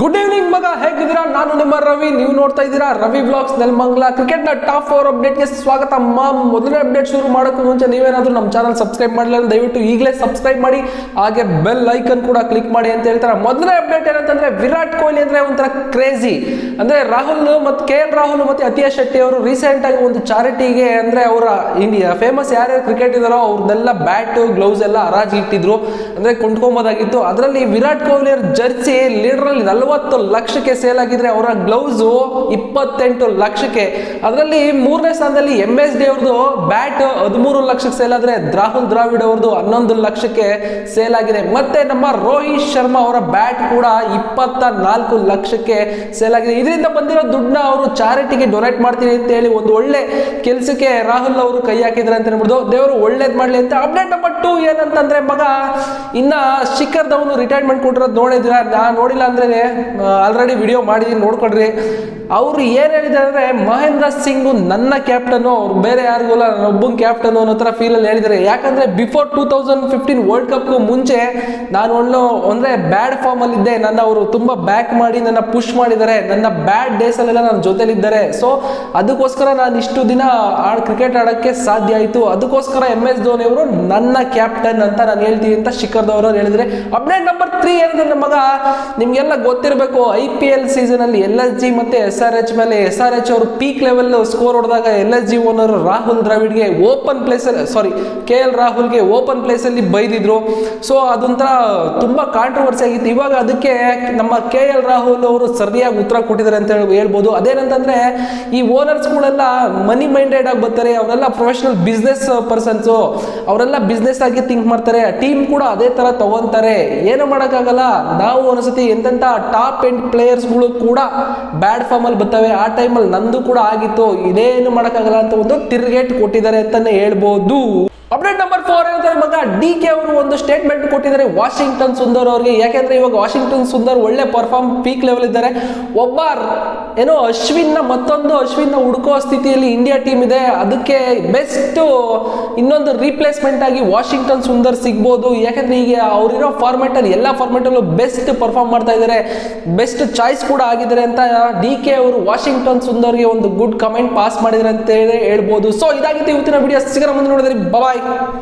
Good evening ಮಗ. ಹೇಗಿದ್ದೀರಾ? ನಾನು ನಿಮ್ಮ ರವಿ. ನೀವು ನೋಡ್ತಾ ಇದ್ದೀರಾ ರವಿ ಬ್ಲಾಗ್ಸ್ ನೆಲಮಂಗ್ಲ ಕ್ರಿಕೆಟ್ನ ಟಾಪ್ ಫೋರ್ ಅಪ್ಡೇಟ್ಗೆ ಸ್ವಾಗತ. ಮಾಮ್, ಮೊದಲನೇ ಅಪ್ಡೇಟ್ ಶುರು ಮಾಡೋಕ್ಕೂ ಮುಂಚೆ ನೀವೇನಾದರೂ ನಮ್ಮ ಚಾನಲ್ ಸಬ್ಸ್ಕ್ರೈಬ್ ಮಾಡಲಿಲ್ಲ ದಯವಿಟ್ಟು ಈಗಲೇ ಸಬ್ಸ್ಕ್ರೈಬ್ ಮಾಡಿ. ಹಾಗೆ ಬೆಲ್ ಐಕನ್ ಕೂಡ ಕ್ಲಿಕ್ ಮಾಡಿ ಅಂತ ಹೇಳ್ತಾರೆ. ಮೊದಲನೇ ಅಪ್ಡೇಟ್ ಏನಂತಂದ್ರೆ ವಿರಾಟ್ ಕೊಹ್ಲಿ ಅಂದ್ರೆ ಒಂಥರ ಕ್ರೇಜಿ ಅಂದ್ರೆ ರಾಹುಲ್ ಮತ್ತು ಕೆ ಎಲ್ ರಾಹುಲ್ ಮತ್ತೆ ಅತಿಯಾ ಶೆಟ್ಟಿ ಅವರು ರೀಸೆಂಟ್ ಆಗಿ ಒಂದು ಚಾರಿಟಿಗೆ ಅಂದ್ರೆ ಅವರ ಇಂಡಿಯಾ ಫೇಮಸ್ ಯಾರ್ಯಾರು ಕ್ರಿಕೆಟ್ ಇದಾರೋ ಅವ್ರನ್ನೆಲ್ಲ ಬ್ಯಾಟ್ ಗ್ಲೌಸ್ ಎಲ್ಲ ಹರಾಜಿ ಇಟ್ಟಿದ್ರು. ಅಂದ್ರೆ ಕೊಂಡ್ಕೊಂಬೋದಾಗಿತ್ತು. ಅದರಲ್ಲಿ ವಿರಾಟ್ ಕೊಹ್ಲಿ ಅವ್ರ ಜರ್ಸಿ ಲೀಡರ್ ಅಲ್ಲಿ ನಲವತ್ತು ಲಕ್ಷಕ್ಕೆ ಸೇಲ್ ಆಗಿದ್ರೆ ಅವರ ಗ್ಲೌಸು ಇಪ್ಪತ್ತೆಂಟು ಲಕ್ಷಕ್ಕೆ. ಅದರಲ್ಲಿ ಮೂರನೇ ಸ್ಥಾನದಲ್ಲಿ ಎಂ ಎಸ್ ಡಿ ಅವ್ರದ್ದು ಬ್ಯಾಟ್ ಹದಿಮೂರು ಲಕ್ಷಕ್ಕೆ ಸೇಲ್ ಆದ್ರೆ ರಾಹುಲ್ ದ್ರಾವಿಡ್ ಅವ್ರದ್ದು ಹನ್ನೊಂದು ಲಕ್ಷಕ್ಕೆ ಸೇಲ್ ಆಗಿದೆ. ಮತ್ತೆ ನಮ್ಮ ರೋಹಿತ್ ಶರ್ಮಾ ಅವರ ಬ್ಯಾಟ್ ಕೂಡ ಇಪ್ಪತ್ತ ನಾಲ್ಕು ಲಕ್ಷಕ್ಕೆ ಸೇಲ್ ಆಗಿದೆ. ಇದರಿಂದ ಬಂದಿರೋ ದುಡ್ಡನ್ನ ಅವರು ಚಾರಿಟಿಗೆ ಡೊನೇಟ್ ಮಾಡ್ತೀನಿ ಅಂತ ಹೇಳಿ ಒಂದು ಒಳ್ಳೆ ಕೆಲಸಕ್ಕೆ ರಾಹುಲ್ ಅವರು ಕೈ ಹಾಕಿದ್ರೆ ಅಂತ ಹೇಳ್ಬಿಟ್ಟು ದೇವರು ಒಳ್ಳೇದು ಮಾಡ್ಲಿ ಅಂತ. ಅಪ್ಡೇಟ್ ನಂಬರ್ ಟೂ ಏನಂತಂದ್ರೆ ಮಗ, ಇನ್ನ ಶಿಖರ್ ಧವನ್ ರಿಟೈರ್ಮೆಂಟ್ ಕೊಟ್ಟಿರೋದು ನೋಡಿದ್ರ ನಾ ನೋಡಿಲ್ಲ ಅಂದ್ರೆ ಆಲ್ರೆಡಿ ವಿಡಿಯೋ ಮಾಡಿದೀನಿ ನೋಡ್ಕೊಡ್ರಿ ಅವ್ರು ಏನ್ ಹೇಳಿದ್ದಾರೆ ಅಂದ್ರೆ, ಮಹೇಂದ್ರ ಸಿಂಗ್ ನನ್ನ ಕ್ಯಾಪ್ಟನ್ ಅವ್ರು ಬೇರೆ ಯಾರಿಗೂ ಅಲ್ಲ, ನನ್ನ ಒಬ್ಬನ ಕ್ಯಾಪ್ಟನ್ ಅನ್ನೋ ಫೀಲ್ ಅಲ್ಲಿ ಹೇಳಿದ್ದಾರೆ. ಯಾಕಂದ್ರೆ before two thousand fifteen world cup ಮುಂಚೆ ನಾನು ಒಳ್ಳೆ, ಅಂದ್ರೆ ಬ್ಯಾಡ್ ಫಾರ್ಮ್ ಅಲ್ಲಿ ಇದ್ದೆ. ನನ್ನ ಅವರು ತುಂಬಾ ಬ್ಯಾಕ್ ಮಾಡಿ, ನನ್ನ ಪುಷ್ ಮಾಡಿದ್ದಾರೆ. ನನ್ನ ಬ್ಯಾಡ್ ಡೇಸ್ ಅಲ್ಲೆಲ್ಲ ನನ್ನ ಜೊತೆಲಿದ್ದಾರೆ. ಸೊ ಅದಕ್ಕೋಸ್ಕರ ನಾನು ಇಷ್ಟು ದಿನ ಆಡ್ ಕ್ರಿಕೆಟ್ ಆಡಕ್ಕೆ ಸಾಧ್ಯ ಆಯಿತು. ಅದಕ್ಕೋಸ್ಕರ ಎಂ ಎಸ್ ಧೋನಿ ಅವರು ನನ್ನ ಕ್ಯಾಪ್ಟನ್ ಅಂತ ನಾನು ಹೇಳ್ತೀನಿ ಅಂತ ಶಿಖರ್ ಧವನ್ ಅವರು ಹೇಳಿದ್ರೆ ಅಪ್ಡೇಟ್ ನಂಬರ್ ತ್ರೀ ಏನಂದ್ರೆ ಮಗ? ನಿಮ್ಗೆಲ್ಲ ಗೊತ್ತಿರಬೇಕು ಐ ಪಿ ಎಲ್ ಸೀಸನ್ ಅಲ್ಲಿ ಎಲ್ ಎಸ್ ಜಿ ಮತ್ತೆ ಎಸ್ ಆರ್ ಎಚ್ ಮೇಲೆ ಎಸ್ ಆರ್ ಎಚ್ ಅವರು ಪೀಕ್ ಲೆವೆಲ್ ಸ್ಕೋರ್ ಹೊಡೆದಾಗ L S G owner Rahul ದ್ರಾವಿಡ್ಗೆ open place ಅಲ್ಲಿ ಸಾರಿ ಕೆ ಎಲ್ ರಾಹುಲ್ಗೆ ಓಪನ್ ಪ್ಲೇಸ್ ಅಲ್ಲಿ ಬೈದಿದ್ರು. ಸೊ ಅದೊಂಥರ ತುಂಬಾ ಕಾಂಟ್ರವರ್ಸಿ ಆಗಿತ್ತು. ಇವಾಗ ಅದಕ್ಕೆ ನಮ್ಮ ಕೆ ಎಲ್ ರಾಹುಲ್ ಅವರು ಸರಿಯಾಗಿ ಉತ್ತರ ಕೊಟ್ಟಿದ್ದಾರೆ ಅಂತ ಹೇಳಿ ಹೇಳ್ಬೋದು. ಅದೇನಂತಂದ್ರೆ, ಈ ಓನರ್ಸ್ಗಳೆಲ್ಲ ಮನಿ ಮೈಂಡೆಡ್ ಆಗಿ ಬರ್ತಾರೆ. ಅವರೆಲ್ಲ ಪ್ರೊಫೆಷನಲ್ ಬಿಸ್ನೆಸ್ ಪರ್ಸನ್ಸು ಅವರೆಲ್ಲ ಬಿಸ್ನೆಸ್ ಆಗಿ ಥಿಂಕ್ ಮಾಡ್ತಾರೆ. ಟೀಮ್ ಕೂಡ ಅದೇ ತರ ತಗೊಂತಾರೆ. ಏನು ಮಾಡೋಕ್ಕಾಗಲ್ಲ? ನಾವು ಒಂದ್ಸತಿ ಎಂತೆಂಥ ಟಾಪ್ ಎಂಡ್ ಪ್ಲೇಯರ್ಸ್ಗಳು ಕೂಡ ಬ್ಯಾಡ್ ಫಾರ್ಮ್ ಅಲ್ಲಿ ಬರ್ತವೆ, ಆ ಟೈಮಲ್ಲಿ ನಂದು ಕೂಡ ಆಗಿತ್ತು, ಇದೇನು ಮಾಡೋಕ್ಕಾಗಲ್ಲ ಅಂತ ಒಂದು ತಿರುಗೇಟ್ ಕೊಟ್ಟಿದ್ದಾರೆ ಅಂತಲೇ ಹೇಳ್ಬೋದು. ಅಪ್ಡೇಟ್ ನಂಬರ್ ಫೋರ್ ಏನಂತಾರೆ ಮಗ ಡಿ ಕೆ ಅವರು ಒಂದು ಸ್ಟೇಟ್ಮೆಂಟ್ ಕೊಟ್ಟಿದ್ದಾರೆ. ವಾಷಿಂಗ್ಟನ್ ಸುಂದರ್ ಅವರಿಗೆ. ಯಾಕೆಂದ್ರೆ ಇವಾಗ ವಾಷಿಂಗ್ಟನ್ ಸುಂದರ್ ಒಳ್ಳೆ ಪರ್ಫಾರ್ಮ್ ಪೀಕ್ ಲೆವೆಲ್ ಇದ್ದಾರೆ. ಒಬ್ಬ ಏನೋ ಅಶ್ವಿನ್ನ ಮತ್ತೊಂದು ಅಶ್ವಿನ್ನ ಹುಡುಕೋ ಸ್ಥಿತಿಯಲ್ಲಿ ಇಂಡಿಯಾ ಟೀಮ್ ಇದೆ. ಅದಕ್ಕೆ ಬೆಸ್ಟ್ ಇನ್ನೊಂದು ರೀಪ್ಲೇಸ್ಮೆಂಟ್ ಆಗಿ ವಾಷಿಂಗ್ಟನ್ ಸುಂದರ್ ಸಿಗ್ಬೋದು. ಯಾಕಂದ್ರೆ ಈಗ ಅವರಿರೋ ಫಾರ್ಮೆಟ್ ಅಲ್ಲಿ ಎಲ್ಲ ಫಾರ್ಮೆಟ್ ಅಲ್ಲೂ ಬೆಸ್ಟ್ ಪರ್ಫಾರ್ಮ್ ಮಾಡ್ತಾ ಇದ್ದಾರೆ. ಬೆಸ್ಟ್ ಚಾಯ್ಸ್ ಕೂಡ ಆಗಿದ್ದಾರೆ ಅಂತ ಡಿ ಕೆ ಅವರು ವಾಷಿಂಗ್ಟನ್ ಸುಂದರ್ಗೆ ಒಂದು ಗುಡ್ ಕಮೆಂಟ್ ಪಾಸ್ ಮಾಡಿದ್ರೆ ಅಂತ ಹೇಳಿ ಹೇಳ್ಬೋದು. ಸೊ ಇದಾಗಿತ್ತು ಇವತ್ತಿನ ವಿಡಿಯೋ ಸಿಗರ ಮುಂದೆ ನೋಡಿದ್ರೆ. ಬಾಯ್ Bye.